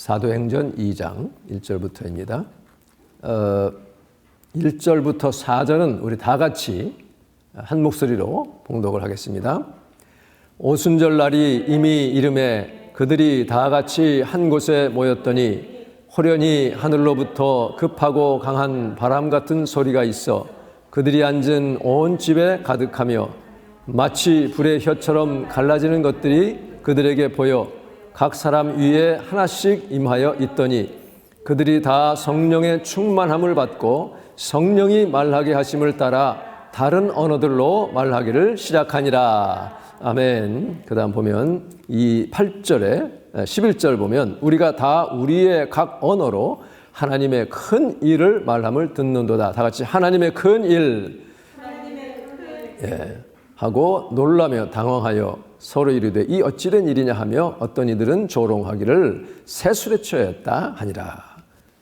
사도행전 2장 1절부터입니다. 어, 1절부터 4절은 우리 다 같이 한 목소리로 봉독을 하겠습니다. 오순절 날이 이미 이름에 그들이 다 같이 한 곳에 모였더니 호련히 하늘로부터 급하고 강한 바람 같은 소리가 있어 그들이 앉은 온 집에 가득하며 마치 불의 혀처럼 갈라지는 것들이 그들에게 보여 각 사람 위에 하나씩 임하여 있더니 그들이 다 성령의 충만함을 받고 성령이 말하게 하심을 따라 다른 언어들로 말하기를 시작하니라. 아멘. 그 다음 보면 이 8절에 11절 보면 우리가 다 우리의 각 언어로 하나님의 큰 일을 말함을 듣는도다. 다 같이 하나님의 큰 일. 예. 하고 놀라며 당황하여 서로 이르되 이 어찌된 일이냐 하며 어떤 이들은 조롱하기를 새술에 취하였다 하니라.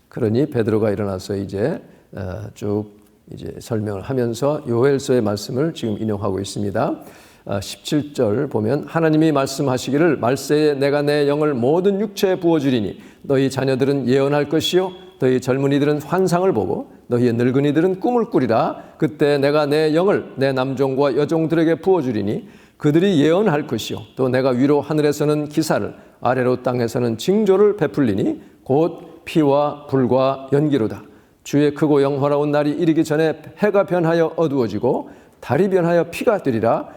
그러니 베드로가 일어나서 이제 어, 쭉 이제 설명을 하면서 요엘서의 말씀을 지금 인용하고 있습니다. 17절 보면 하나님이 말씀하시기를 말세에 내가 내 영을 모든 육체에 부어주리니 너희 자녀들은 예언할 것이요 너희 젊은이들은 환상을 보고 너희의 늙은이들은 꿈을 꾸리라 그때 내가 내 영을 내 남종과 여종들에게 부어주리니 그들이 예언할 것이요. 또 내가 위로 하늘에서는 기사를 아래로 땅에서는 징조를 베풀리니 곧 피와 불과 연기로다. 주의 크고 영화로운 날이 이르기 전에 해가 변하여 어두워지고 달이 변하여 피가 되리라.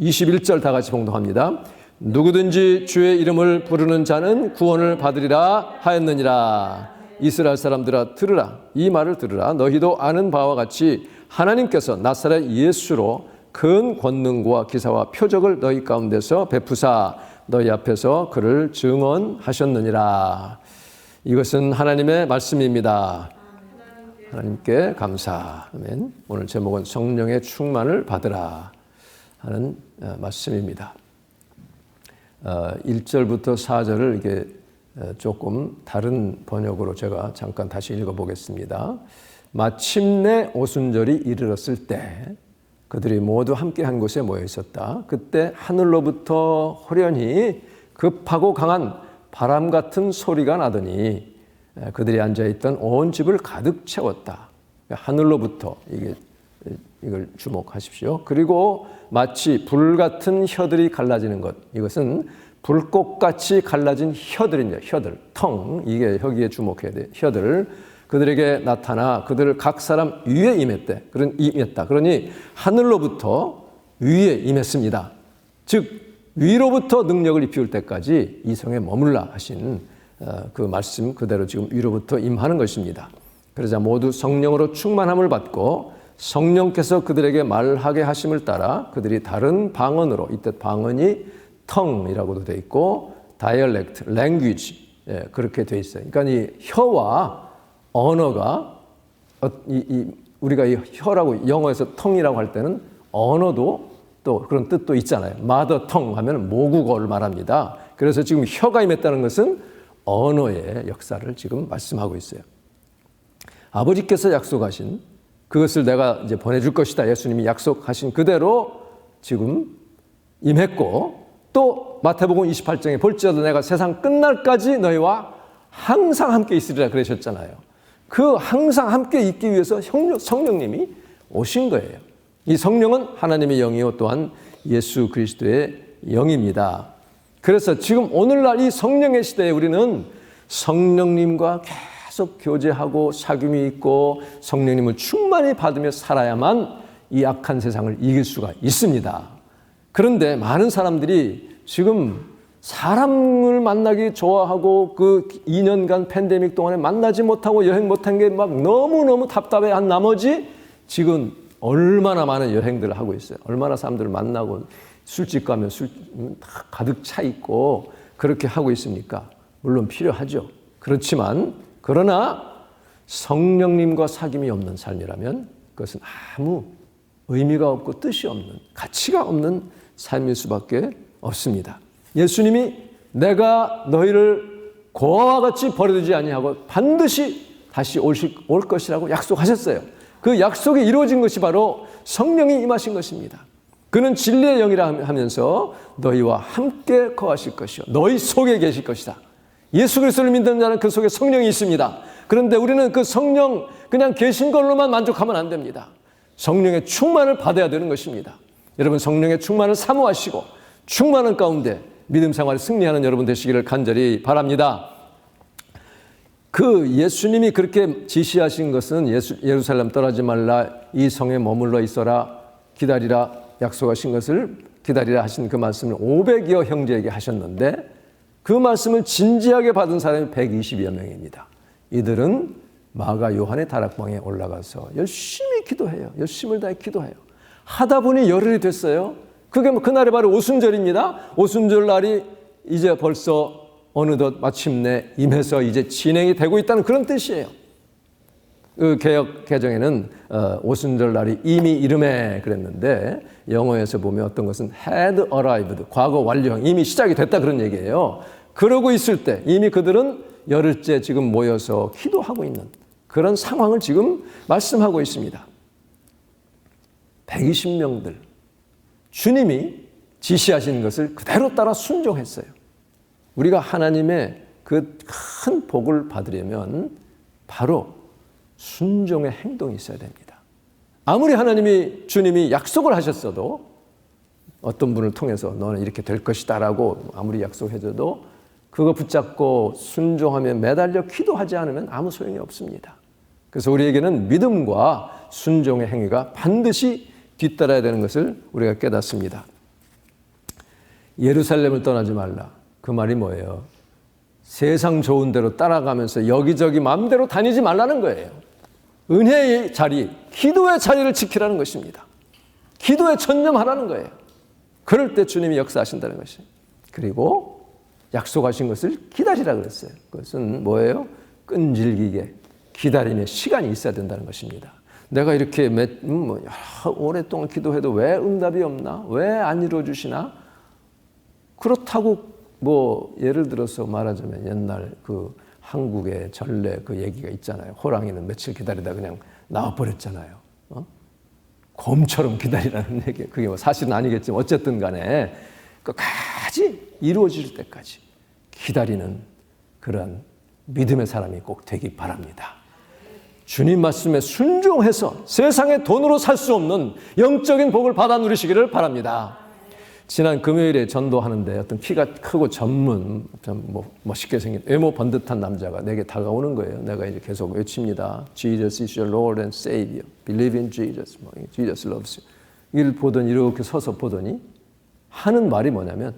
21절 다 같이 봉독합니다. 누구든지 주의 이름을 부르는 자는 구원을 받으리라 하였느니라. 이스라엘 사람들아 들으라. 이 말을 들으라. 너희도 아는 바와 같이 하나님께서 나사렛 예수로 큰 권능과 기사와 표적을 너희 가운데서 베푸사 너희 앞에서 그를 증언하셨느니라. 이것은 하나님의 말씀입니다. 하나님께 감사. 아멘. 오늘 제목은 성령의 충만을 받으라 하는 어, 말씀입니다. 1절부터 어, 4절을 이게 어, 조금 다른 번역으로 제가 잠깐 다시 읽어보겠습니다. 마침내 오순절이 이르렀을 때 그들이 모두 함께 한 곳에 모여 있었다. 그때 하늘로부터 호련히 급하고 강한 바람 같은 소리가 나더니 그들이 앉아 있던 온 집을 가득 채웠다. 하늘로부터 이게 이걸 주목하십시오. 그리고 마치 불 같은 혀들이 갈라지는 것. 이것은 불꽃같이 갈라진 혀들입니다. 혀들, 텅 이게 여기에 주목해야 돼. 혀들 그들에게 나타나 그들을 각 사람 위에 임했대. 그런 임했다. 그러니 하늘로부터 위에 임했습니다. 즉 위로부터 능력을 입히울 때까지 이 성에 머물라 하신 어, 그 말씀 그대로 지금 위로부터 임하는 것입니다. 그러자 모두 성령으로 충만함을 받고 성령께서 그들에게 말하게 하심을 따라 그들이 다른 방언으로 이때 방언이 텅이라고도 돼 있고 다이얼렉트, 랭귀지 예, 그렇게 돼 있어요. 그러니까 이 혀와 언어가 어, 이, 이 우리가 이 혀라고 영어에서 텅이라고 할 때는 언어도 또 그런 뜻도 있잖아요. 마더 텅 하면 모국어를 말합니다. 그래서 지금 혀가 임했다는 것은 언어의 역사를 지금 말씀하고 있어요. 아버지께서 약속하신 그것을 내가 이제 보내줄 것이다. 예수님이 약속하신 그대로 지금 임했고 또 마태복음 28장에 볼지어도 내가 세상 끝날까지 너희와 항상 함께 있으리라 그러셨잖아요. 그 항상 함께 있기 위해서 성령 님이 오신 거예요. 이 성령은 하나님의 영이요 또한 예수 그리스도의 영입니다. 그래서 지금 오늘날 이 성령의 시대에 우리는 성령님과 계속 교제하고 사귐이 있고 성령님을 충만히 받으며 살아야만 이 악한 세상을 이길 수가 있습니다. 그런데 많은 사람들이 지금 사람을 만나기 좋아하고 그 2년간 팬데믹 동안에 만나지 못하고 여행 못한 게 막 너무너무 답답해 한 나머지 지금 얼마나 많은 여행들을 하고 있어요. 얼마나 사람들을 만나고 술집 가면 술 가득 차 있고 그렇게 하고 있습니까? 물론 필요하죠. 그렇지만 그러나 성령님과 사귐이 없는 삶이라면 그것은 아무 의미가 없고 뜻이 없는 가치가 없는 삶일 수밖에 없습니다. 예수님이 내가 너희를 고아와 같이 버려두지 아니하고 반드시 다시 오실, 올 것이라고 약속하셨어요. 그 약속이 이루어진 것이 바로 성령이 임하신 것입니다. 그는 진리의 영이라 하면서 너희와 함께 거하실 것이요. 너희 속에 계실 것이다. 예수 그리스도를 믿는 자는 그 속에 성령이 있습니다. 그런데 우리는 그 성령 그냥 계신 걸로만 만족하면 안 됩니다. 성령의 충만을 받아야 되는 것입니다. 여러분 성령의 충만을 사모하시고 충만한 가운데 믿음 생활을 승리하는 여러분 되시기를 간절히 바랍니다. 그 예수님이 그렇게 지시하신 것은 예수, 예루살렘 떠나지 말라 이 성에 머물러 있어라 기다리라 약속하신 것을 기다리라 하신 그 말씀을 500여 형제에게 하셨는데 그 말씀을 진지하게 받은 사람이 120여 명입니다. 이들은 마가 요한의 다락방에 올라가서 열심히 기도해요. 열심을 다해 기도해요. 하다 보니 열흘이 됐어요. 그게 뭐 그날이 바로 오순절입니다. 오순절 날이 이제 벌써 어느덧 마침내 임해서 이제 진행이 되고 있다는 그런 뜻이에요. 그 개혁 개정에는 어, 오순절 날이 이미 이름에 그랬는데 영어에서 보면 어떤 것은 had arrived 과거 완료형 이미 시작이 됐다 그런 얘기예요. 그러고 있을 때 이미 그들은 열흘째 지금 모여서 기도하고 있는 그런 상황을 지금 말씀하고 있습니다. 120명들 주님이 지시하신 것을 그대로 따라 순종했어요. 우리가 하나님의 그 큰 복을 받으려면 바로 순종의 행동이 있어야 됩니다. 아무리 하나님이 주님이 약속을 하셨어도 어떤 분을 통해서 너는 이렇게 될 것이다라고 아무리 약속해줘도 그거 붙잡고 순종하며 매달려 기도하지 않으면 아무 소용이 없습니다. 그래서 우리에게는 믿음과 순종의 행위가 반드시 뒤따라야 되는 것을 우리가 깨닫습니다. 예루살렘을 떠나지 말라. 그 말이 뭐예요? 세상 좋은 대로 따라가면서 여기저기 마음대로 다니지 말라는 거예요. 은혜의 자리, 기도의 자리를 지키라는 것입니다. 기도에 전념하라는 거예요. 그럴 때 주님이 역사하신다는 것이. 그리고 약속하신 것을 기다리라 그랬어요. 그것은 뭐예요? 끈질기게 기다림의 시간이 있어야 된다는 것입니다. 내가 이렇게 몇, 음, 뭐, 오랫동안 기도해도 왜 응답이 없나? 왜 안 이루어주시나? 그렇다고 뭐 예를 들어서 말하자면 옛날 그 한국의 전래 그 얘기가 있잖아요. 호랑이는 며칠 기다리다 그냥 나와버렸잖아요. 어? 곰처럼 기다리라는 얘기. 그게 뭐 사실은 아니겠지만 어쨌든 간에 끝까지 이루어질 때까지 기다리는 그런 믿음의 사람이 꼭 되기 바랍니다. 주님 말씀에 순종해서 세상의 돈으로 살 수 없는 영적인 복을 받아 누리시기를 바랍니다. 지난 금요일에 전도하는데 어떤 키가 크고 전문, 뭐 멋있게 생긴 외모 번듯한 남자가 내게 다가오는 거예요. 내가 이제 계속 외칩니다. Jesus is your Lord and Savior. Believe in Jesus. 뭐, Jesus loves you. 이를 보더니 이렇게 서서 보더니 하는 말이 뭐냐면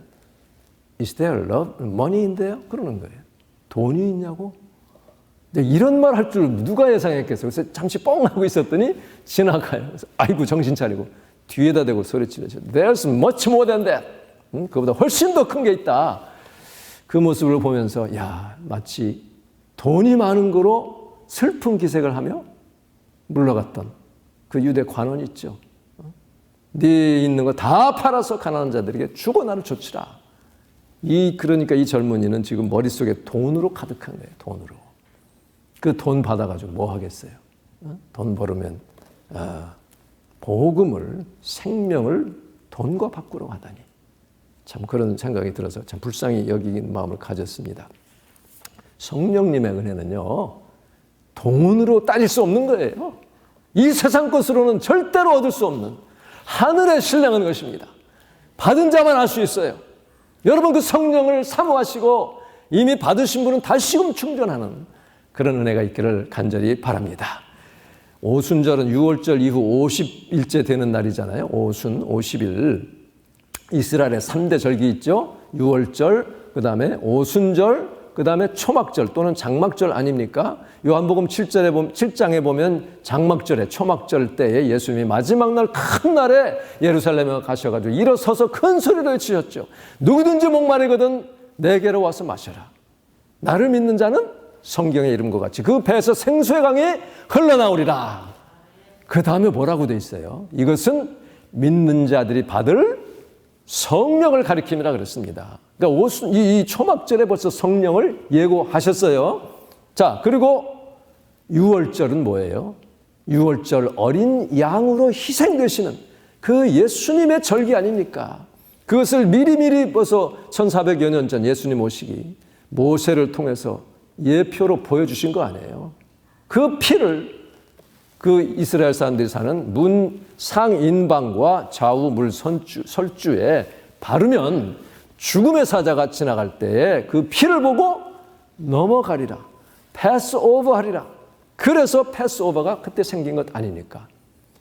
Is there love, money in there? 그러는 거예요. 돈이 있냐고? 근데 이런 말 할 줄 누가 예상했겠어요? 그래서 잠시 뻥 하고 있었더니 지나가요. 그래서 아이고 정신 차리고 뒤에다 대고 소리치면서 There's much more than that. 응? 그보다 훨씬 더 큰 게 있다. 그 모습을 보면서 야 마치 돈이 많은 거로 슬픈 기색을 하며 물러갔던 그 유대 관원 있죠. 네 있는 거 다 팔아서 가난한 자들에게 주고 나를 줬치라. 이 그러니까 이 젊은이는 지금 머릿속에 돈으로 가득한 거예요. 돈으로. 그 돈 받아가지고 뭐 하겠어요? 돈 벌으면 아, 복음을 생명을 돈과 바꾸러 하다니 참 그런 생각이 들어서 참 불쌍히 여기는 마음을 가졌습니다. 성령님의 은혜는요 돈으로 따질 수 없는 거예요. 이 세상 것으로는 절대로 얻을 수 없는 하늘의 신령한 것입니다. 받은 자만 알 수 있어요. 여러분 그 성령을 사모하시고 이미 받으신 분은 다시금 충전하는 그런 은혜가 있기를 간절히 바랍니다. 오순절은 6월절 이후 50일째 되는 날이잖아요. 오순 50일. 이스라엘의 3대 절기 있죠. 6월절, 그 다음에 오순절, 그 다음에 초막절 또는 장막절 아닙니까? 요한복음 7절에 보면, 7장에 보면 장막절에 초막절 때에 예수님이 마지막 날 큰 날에 예루살렘에 가셔가지고 일어서서 큰 소리로 외치셨죠. 누구든지 목마르거든 내게로 와서 마셔라. 나를 믿는 자는 성경의 이름과 같이 그 배에서 생수의 강이 흘러나오리라. 그 다음에 뭐라고 돼 있어요? 이것은 믿는 자들이 받을 성령을 가리킴이라 그랬습니다. 그러니까 이 초막절에 벌써 성령을 예고하셨어요. 자, 그리고 6월절은 뭐예요? 6월절 어린 양으로 희생되시는 그 예수님의 절기 아닙니까? 그것을 미리미리 벌써 1400여 년 전 예수님 오시기 모세를 통해서 예표로 보여주신 거 아니에요. 그 피를 그 이스라엘 사람들이 사는 문 상인방과 좌우 물 선주, 설주에 바르면 죽음의 사자가 지나갈 때에 그 피를 보고 넘어가리라. 패스 오버 하리라. 그래서 패스 오버가 그때 생긴 것 아니니까.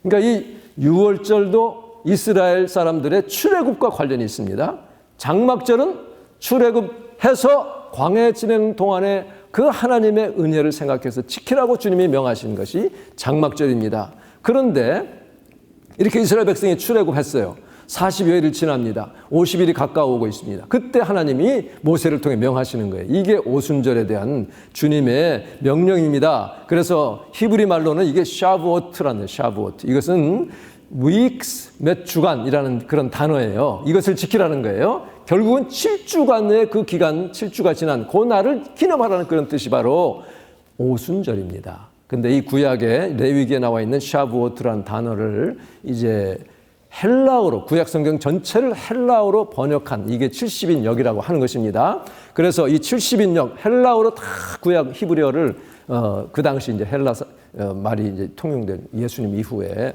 그러니까 이 6월절도 이스라엘 사람들의 출애굽과 관련이 있습니다. 장막절은 출애굽해서 광해 지내는 동안에 그 하나님의 은혜를 생각해서 지키라고 주님이 명하신 것이 장막절입니다. 그런데 이렇게 이스라엘 백성이 출애굽했어요. 40여일을 지납니다. 50일이 가까워오고 있습니다. 그때 하나님이 모세를 통해 명하시는 거예요. 이게 오순절에 대한 주님의 명령입니다. 그래서 히브리 말로는 이게 샤브오트라는 샤브오트. 이것은 weeks 몇 주간이라는 그런 단어예요. 이것을 지키라는 거예요. 결국은 7주간의 그 기간, 7주가 지난 그 날을 기념하라는 그런 뜻이 바로 오순절입니다. 근데 이 구약에 레위기에 나와 있는 샤브오트라는 단어를 이제 헬라어로 구약 성경 전체를 헬라어로 번역한 이게 70인역이라고 하는 것입니다. 그래서 이 70인역 헬라어로 다 구약 히브리어를 어, 그 당시 이제 헬라 어, 말이 이제 통용된 예수님 이후에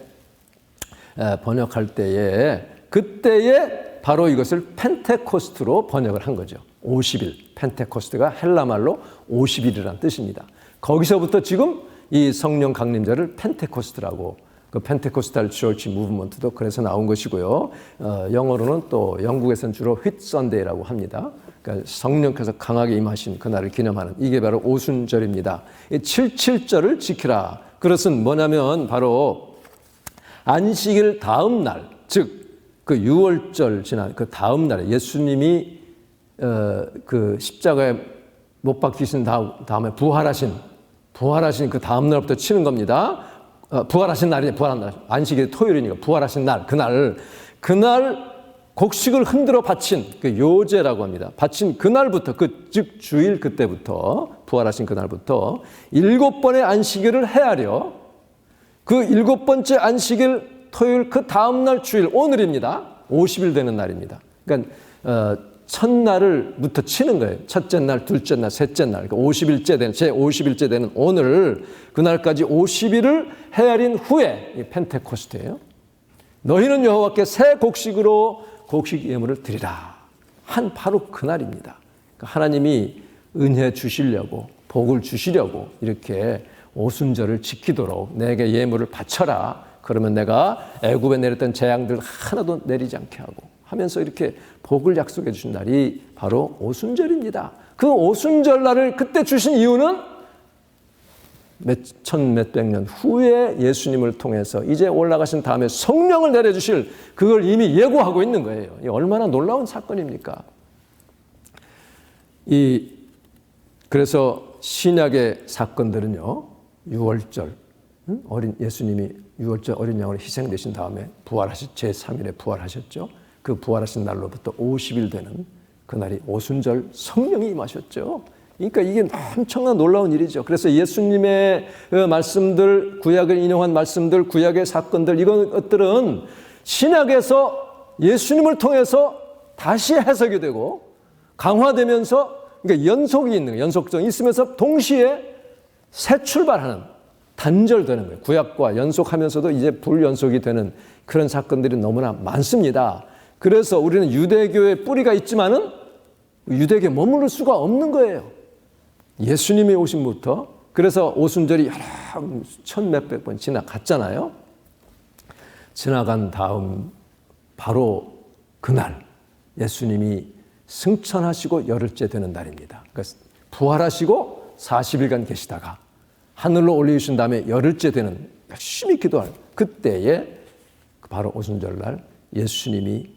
에, 번역할 때에 그때에 바로 이것을 펜테코스트로 번역을 한 거죠. 50일. 펜테코스트가 헬라 말로 50일이라는 뜻입니다. 거기서부터 지금 이 성령 강림절을 펜테코스트라고 그 펜테코스탈 처치 무브먼트도 그래서 나온 것이고요. 어, 영어로는 또 영국에서는 주로 휘트 선데이라고 합니다. 그러니까 성령께서 강하게 임하신 그날을 기념하는 이게 바로 오순절입니다. 이 77절을 지키라. 그것은 뭐냐면 바로 안식일 다음 날, 즉 그 6월절 지난 그 다음 날에 예수님이 어, 그 십자가에 못 박히신 다음에 부활하신 부활하신 그 다음 날부터 치는 겁니다. 어, 부활하신 날이 부활한 날 안식일 토요일이니까 부활하신 날 그날 그날 곡식을 흔들어 바친 그 요제라고 합니다. 바친 그날부터 그 즉 주일 그때부터 부활하신 그날부터 일곱 번의 안식일을 헤아려 그 일곱 번째 안식일 토요일 그 다음 날 주일 오늘입니다. 50일 되는 날입니다. 그러니까 어, 첫날을 부터 치는 거예요. 첫째 날, 둘째 날, 셋째 날. 그러니까 50일째 되는 제 50일째 되는 오늘 그날까지 50일을 헤아린 후에 이 펜테코스트예요. 너희는 여호와께 새 곡식으로 곡식 예물을 드리라. 한 바로 그날입니다. 그러니까 하나님이 은혜 주시려고 복을 주시려고 이렇게 오순절을 지키도록 내게 예물을 바쳐라. 그러면 내가 애굽에 내렸던 재앙들 하나도 내리지 않게 하고 하면서 이렇게 복을 약속해 주신 날이 바로 오순절입니다. 그 오순절 날을 그때 주신 이유는 몇 천 몇백 년 후에 예수님을 통해서 이제 올라가신 다음에 성령을 내려주실 그걸 이미 예고하고 있는 거예요. 얼마나 놀라운 사건입니까? 이 그래서 신약의 사건들은요, 6월절 어린 예수님이 6월절 어린 양으로 희생되신 다음에 부활하신 제3일에 부활하셨죠. 그 부활하신 날로부터 50일 되는 그날이 오순절 성령이 임하셨죠. 그러니까 이게 엄청난 놀라운 일이죠. 그래서 예수님의 그 말씀들, 구약을 인용한 말씀들, 구약의 사건들, 이런 것들은 신약에서 예수님을 통해서 다시 해석이 되고 강화되면서 그러니까 연속이 있는 연속성이 있으면서 동시에 새 출발하는 단절되는 거예요. 구약과 연속하면서도 이제 불연속이 되는 그런 사건들이 너무나 많습니다. 그래서 우리는 유대교의 뿌리가 있지만은 유대교에 머무를 수가 없는 거예요. 예수님이 오신부터 그래서 오순절이 여러 천 몇백 번 지나갔잖아요. 지나간 다음 바로 그날 예수님이 승천하시고 열흘째 되는 날입니다. 그러니까 부활하시고 40일간 계시다가 하늘로 올리신 다음에 열흘째 되는 열심히 기도할 그때에 바로 오순절날 예수님이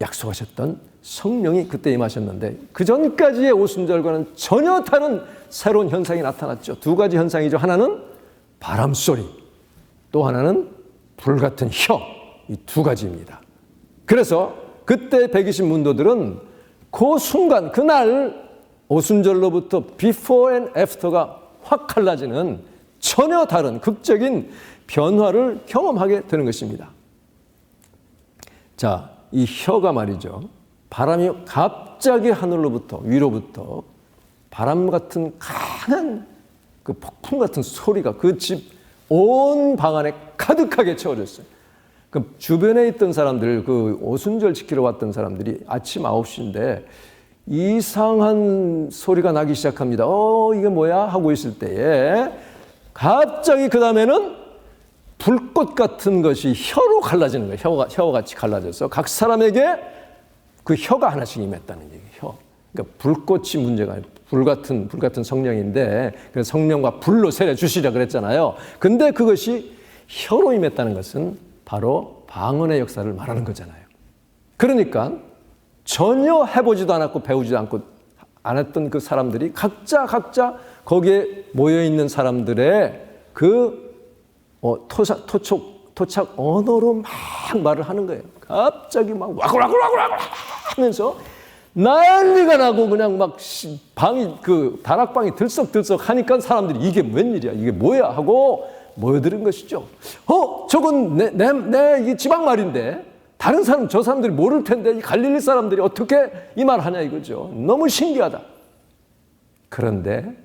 약속하셨던 성령이 그때 임하셨는데 그 전까지의 오순절과는 전혀 다른 새로운 현상이 나타났죠. 두 가지 현상이죠. 하나는 바람 소리, 또 하나는 불 같은 혀. 이 두 가지입니다. 그래서 그때 120 문도들은 그 순간 그날 오순절로부터 before and after가 확 갈라지는 전혀 다른 극적인 변화를 경험하게 되는 것입니다. 자, 이 혀가 말이죠. 바람이 갑자기 하늘로부터 위로부터 바람 같은 강한 그 폭풍 같은 소리가 그 집 온 방 안에 가득하게 채워졌어요. 그 주변에 있던 사람들, 그 오순절 지키러 왔던 사람들이 아침 9시인데 이상한 소리가 나기 시작합니다. 어, 이게 뭐야? 하고 있을 때에 갑자기 그 다음에는 불꽃 같은 것이 혀로 갈라지는 거예요. 혀가, 혀같이 갈라져서 각 사람에게 그 혀가 하나씩 임했다는 얘기예요. 혀. 그러니까 불꽃이 문제가 아니고 불 같은, 불 같은 성령인데 그래서 성령과 불로 세례 주시라 그랬잖아요. 근데 그것이 혀로 임했다는 것은 바로 방언의 역사를 말하는 거잖아요. 그러니까 전혀 해보지도 않았고 배우지도 않고 안 했던 그 사람들이 각자 각자 거기에 모여 있는 사람들의 그 어, 토사, 토촉, 토착 언어로 막 말을 하는 거예요. 갑자기 막 와글와글와글와글 하면서 난리가 나고 그냥 막 방이 그 다락방이 들썩들썩 하니까 사람들이 이게 웬일이야 이게 뭐야 하고 모여드는 것이죠. 어 저건 내 내내 지방 말인데 다른 사람 저 사람들이 모를 텐데 이 갈릴리 사람들이 어떻게 이 말 하냐 이거죠. 너무 신기하다. 그런데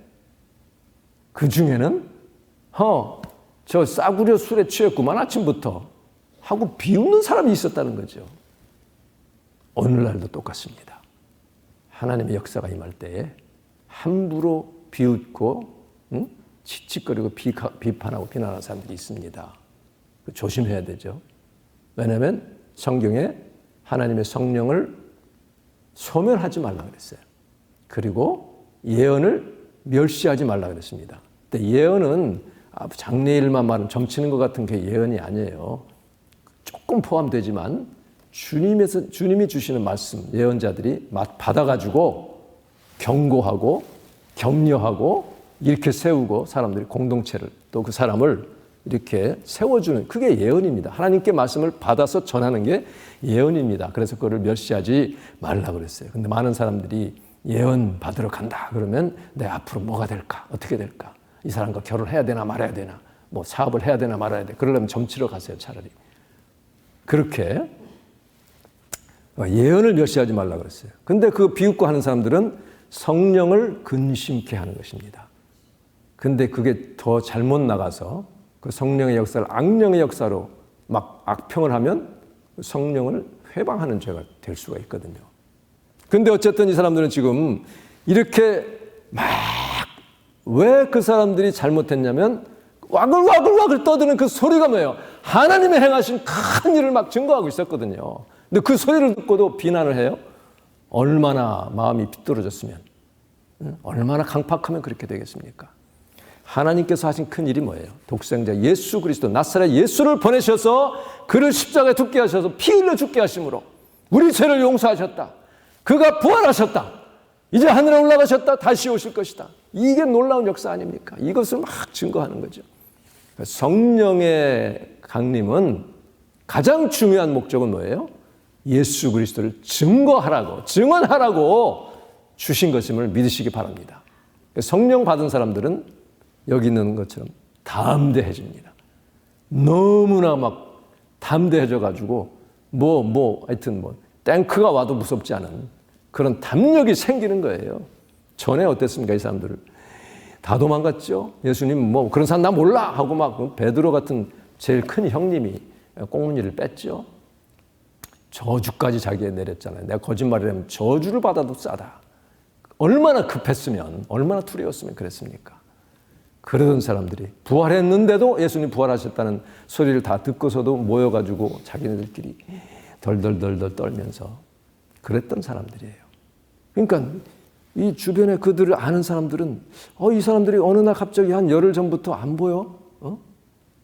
그 중에는 어 저 싸구려 술에 취했구만 아침부터 하고 비웃는 사람이 있었다는 거죠. 오늘날도 똑같습니다. 하나님의 역사가 임할 때에 함부로 비웃고 응? 칙칙거리고 비판하고 비난하는 사람들이 있습니다. 조심해야 되죠. 왜냐하면 성경에 하나님의 성령을 소멸하지 말라 그랬어요. 그리고 예언을 멸시하지 말라 그랬습니다. 근데 예언은 장래일만 말은 점치는 것 같은 게 예언이 아니에요. 조금 포함되지만 주님에서 주님이 주시는 말씀 예언자들이 받아가지고 경고하고 격려하고 이렇게 세우고 사람들이 공동체를 또 그 사람을 이렇게 세워주는 그게 예언입니다. 하나님께 말씀을 받아서 전하는 게 예언입니다. 그래서 그거를 멸시하지 말라 그랬어요. 근데 많은 사람들이 예언 받으러 간다 그러면 내 앞으로 뭐가 될까 어떻게 될까 이 사람과 결혼해야 되나 말아야 되나 뭐 사업을 해야 되나 말아야 돼 그러려면 점치러 가세요 차라리 그렇게 어, 예언을 멸시하지 말라 그랬어요. 근데 그 비웃고 하는 사람들은 성령을 근심케 하는 것입니다. 근데 그게 더 잘못 나가서 그 성령의 역사를 악령의 역사로 막 악평을 하면 성령을 회방하는 죄가 될 수가 있거든요. 근데 어쨌든 이 사람들은 지금 이렇게 막 왜 그 사람들이 잘못했냐면 와글와글와글 떠드는 그 소리가 뭐예요? 하나님의 행하신 큰 일을 막 증거하고 있었거든요. 근데 그 소리를 듣고도 비난을 해요? 얼마나 마음이 빗떨어졌으면, 얼마나 강팍하면 그렇게 되겠습니까? 하나님께서 하신 큰 일이 뭐예요? 독생자 예수 그리스도 나사렛 예수를 보내셔서 그를 십자가에 죽게 하셔서 피 흘려 죽게 하심으로 우리 죄를 용서하셨다. 그가 부활하셨다. 이제 하늘에 올라가셨다. 다시 오실 것이다. 이게 놀라운 역사 아닙니까? 이것을 막 증거하는 거죠. 성령의 강림은 가장 중요한 목적은 뭐예요? 예수 그리스도를 증거하라고, 증언하라고 주신 것임을 믿으시기 바랍니다. 성령 받은 사람들은 여기 있는 것처럼 담대해집니다. 너무나 막 담대해져 가지고 뭐, 뭐, 하여튼 뭐, 탱크가 와도 무섭지 않은 그런 담력이 생기는 거예요. 전에 어땠습니까? 이 사람들을. 다 도망갔죠. 예수님 뭐 그런 사람 나 몰라 하고 막 베드로 같은 제일 큰 형님이 꽁무니를 뺐죠. 저주까지 자기에 내렸잖아요. 내가 거짓말을 하면 저주를 받아도 싸다. 얼마나 급했으면, 얼마나 두려웠으면 그랬습니까? 그러던 사람들이 부활했는데도 예수님 부활하셨다는 소리를 다 듣고서도 모여가지고 자기네들끼리 덜덜덜덜 떨면서 그랬던 사람들이에요. 그러니까 이 주변에 그들을 아는 사람들은 어, 이 사람들이 어느 날 갑자기 한 열흘 전부터 안 보여? 어?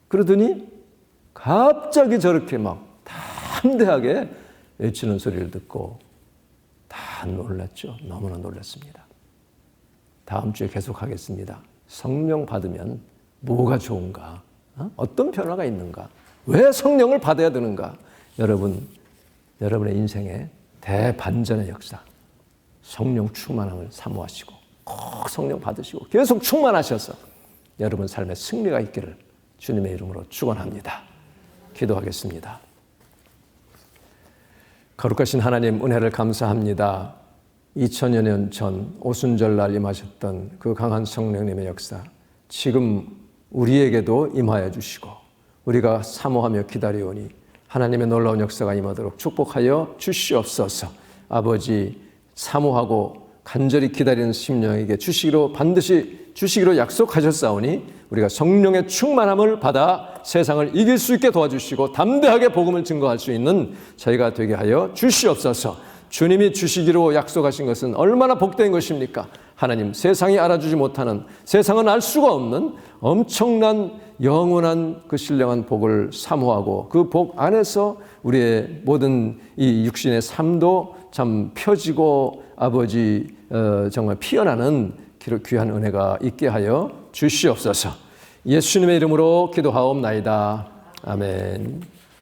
그러더니 갑자기 저렇게 막 담대하게 외치는 소리를 듣고 다 놀랐죠. 너무나 놀랐습니다. 다음 주에 계속 하겠습니다. 성령 받으면 뭐가 좋은가? 어? 떤 변화가 있는가? 왜 성령을 받아야 되는가? 여러분, 여러분의 인생의 대반전의 역사. 성령 충만함을 사모하시고 꼭 성령 받으시고 계속 충만하셔서 여러분 삶에 승리가 있기를 주님의 이름으로 축원합니다. 기도하겠습니다. 거룩하신 하나님 은혜를 감사합니다. 2000여 년 전 오순절 날 임하셨던 그 강한 성령님의 역사 지금 우리에게도 임하여 주시고 우리가 사모하며 기다리오니 하나님의 놀라운 역사가 임하도록 축복하여 주시옵소서. 아버지 사모하고 간절히 기다리는 심령에게 주시기로 반드시 주시기로 약속하셨사오니 우리가 성령의 충만함을 받아 세상을 이길 수 있게 도와주시고 담대하게 복음을 증거할 수 있는 저희가 되게 하여 주시옵소서. 주님이 주시기로 약속하신 것은 얼마나 복된 것입니까? 하나님 세상이 알아주지 못하는 세상은 알 수가 없는 엄청난 영원한 그 신령한 복을 사모하고 그 복 안에서 우리의 모든 이 육신의 삶도 참 펴지고 아버지 어, 정말 피어나는 귀한 은혜가 있게 하여 주시옵소서. 예수님의 이름으로 기도하옵나이다. 아멘.